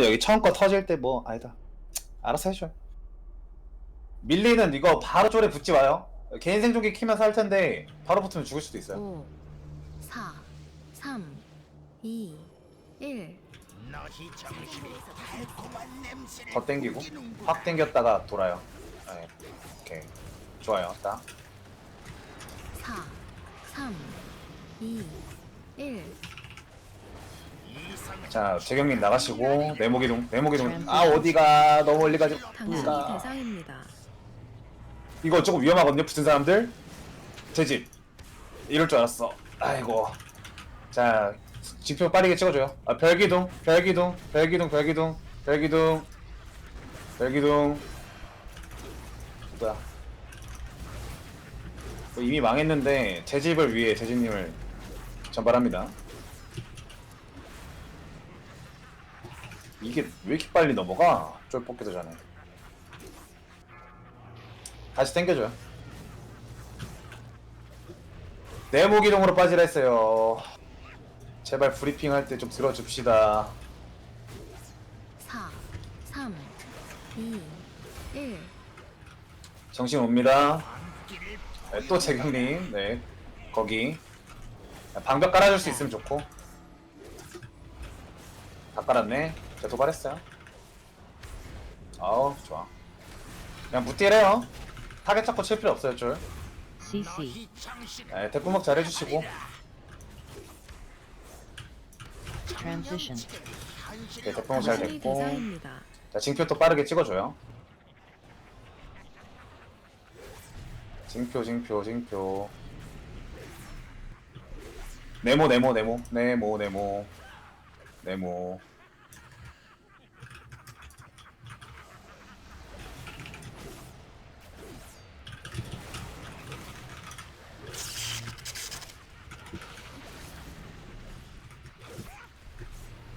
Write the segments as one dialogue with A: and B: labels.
A: 바로 여기 처음 거 터질 때 뭐 아니다. 알아서 해줘. 밀리는 이거 바로 쪼래 붙지 마요. 개인 생존기 키면서 할 텐데 바로 붙으면 죽을 수도 있어요.
B: 5, 4, 3, 2, 1.
C: 너희 정신이 달콤한 냄새를
A: 더 땡기고
C: 풍기는구나.
A: 확 땡겼다가 돌아요. 네. 오케이. 좋아요. 딱.
B: 4, 3, 2, 1.
A: 자, 재경님 나가시고 네모기둥, 네모기둥. 아 어디가 너무 멀리 가지.
B: 당신이
A: 가.
B: 대상입니다.
A: 이거 조금 위험하거든요. 붙은 사람들. 제 집. 이럴 줄 알았어. 아이고. 자, 지표 빠르게 찍어줘요. 아, 별기둥, 별기둥, 별기둥, 별기둥, 별기둥, 별기둥. 뭐야? 뭐 이미 망했는데 제 집을 위해 재진님을 전발합니다. 이게 왜 이렇게 빨리 넘어가? 쫄 뽑기도 전에. 다시 당겨줘요. 네모기둥으로 빠지라 했어요. 제발 브리핑 할 때 좀 들어줍시다.
B: 4, 3, 2, 1.
A: 정신 옵니다. 네, 또 재경님, 네, 거기 방벽 깔아줄 수 있으면 좋고. 다 깔았네. 제가 도발했어요. 아우 좋아. 그냥 무띠래요. 타겟 잡고 칠 필요 없어요.
D: CC.
C: 정신을
A: 네, 대꾸먹 잘해주시고.
D: Transition.
A: 네, 대꾸먹 잘
B: 당신이
A: 됐고.
B: 대상입니다.
A: 자, 징표 또 빠르게 찍어줘요. 징표, 징표, 징표. 네모, 네모, 네모, 네모, 네모, 네모.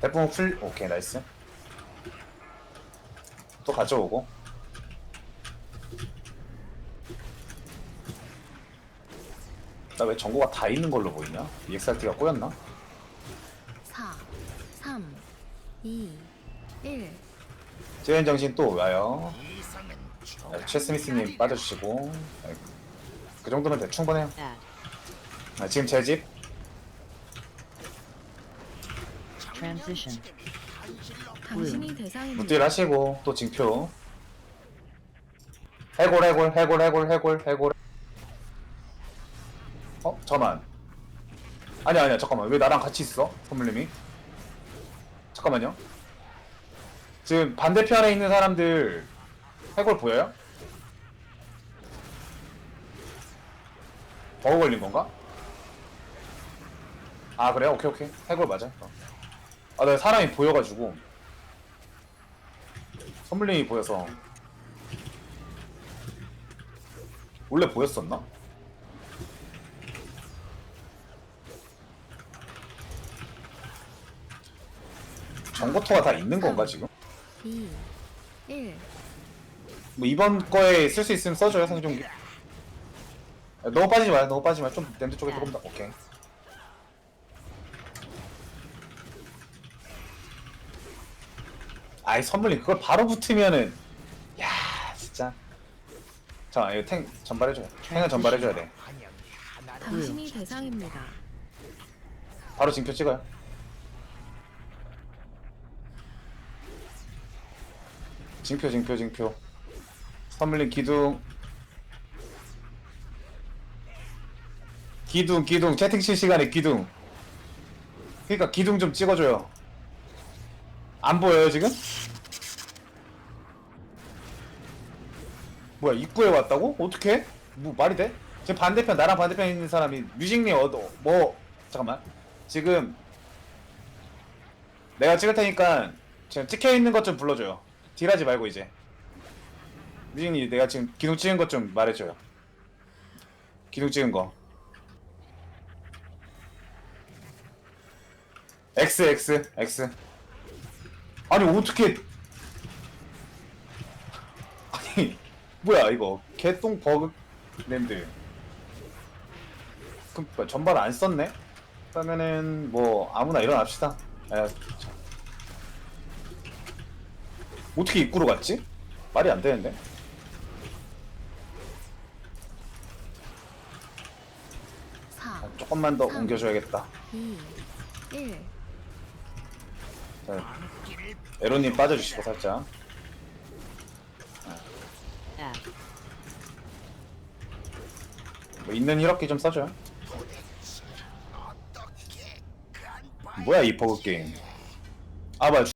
A: 대부분 풀, 오케이, 나이스. 또 가져오고 나왜 정보가 다 있는 걸로 보이냐? EXRT가 꼬였나?
B: 4, 3, 2, 1.
A: 재현 정신 또 와요 네, 최 스미스님 빠져주시고 네, 그 정도면 돼 충분해요
D: Add.
A: 아, 지금 제집
D: Transition.
B: 당신이 대상입니다.
A: 무딜 하시고 또 징표 해골 해골 해골 해골 해골 해골 어? 잠만 아니야 아니야 잠깐만 왜 나랑 같이 있어? 선물님이 잠깐만요 지금 반대편에 있는 사람들 해골 보여요? 버그 걸린 건가? 아 그래요? 오케이 오케이 해골 맞아 어. 아 내가 사람이 보여가지고 선물링이 보여서 원래 보였었나? 정보토가 다 있는 건가 지금?
B: 2, 1.
A: 뭐 이번 거에 쓸 수 있으면 써줘요 생존기 아, 너무 빠지지 마요 너무 빠지지 마요 좀 냄새 쪽에 조금 더 오케이 아이 선물링. 그걸 바로 붙으면은 야 진짜. 자 이거 탱 전발해줘요. 탱은 전발해줘야 돼.
B: 당신이 대상입니다.
A: 바로 징표 찍어요. 징표 징표 징표. 선물링 기둥. 기둥 기둥. 채팅 칠 시간에 기둥. 그니까 기둥 좀 찍어줘요. 안 보여요 지금? 뭐야 입구에 왔다고? 어떻게? 뭐 말이 돼? 지금 반대편 나랑 반대편에 있는 사람이 뮤직님 얻어 뭐 잠깐만. 지금 내가 찍을 테니까 지금 찍혀 있는 것 좀 불러줘요. 딜하지 말고 이제. 뮤직님 내가 지금 기둥 찍은 것 좀 말해줘요. 기둥 찍은 거. X X X. 아니 어떻게 아니 뭐야 이거 개똥 버그 랜드 그럼 뭐 전발 안 썼네? 그러면은 뭐 아무나 일어납시다 에, 자. 어떻게 입구로 갔지? 말이 안 되는데.
B: 사,
A: 아, 조금만 더
B: 삼.
A: 옮겨줘야겠다.
B: 이, 일.
A: 자, 에로님 빠져주시고 살짝. 뭐 있는 힐업기 좀
C: 간파
A: 뭐야 이 버그 게임. 아 뭐야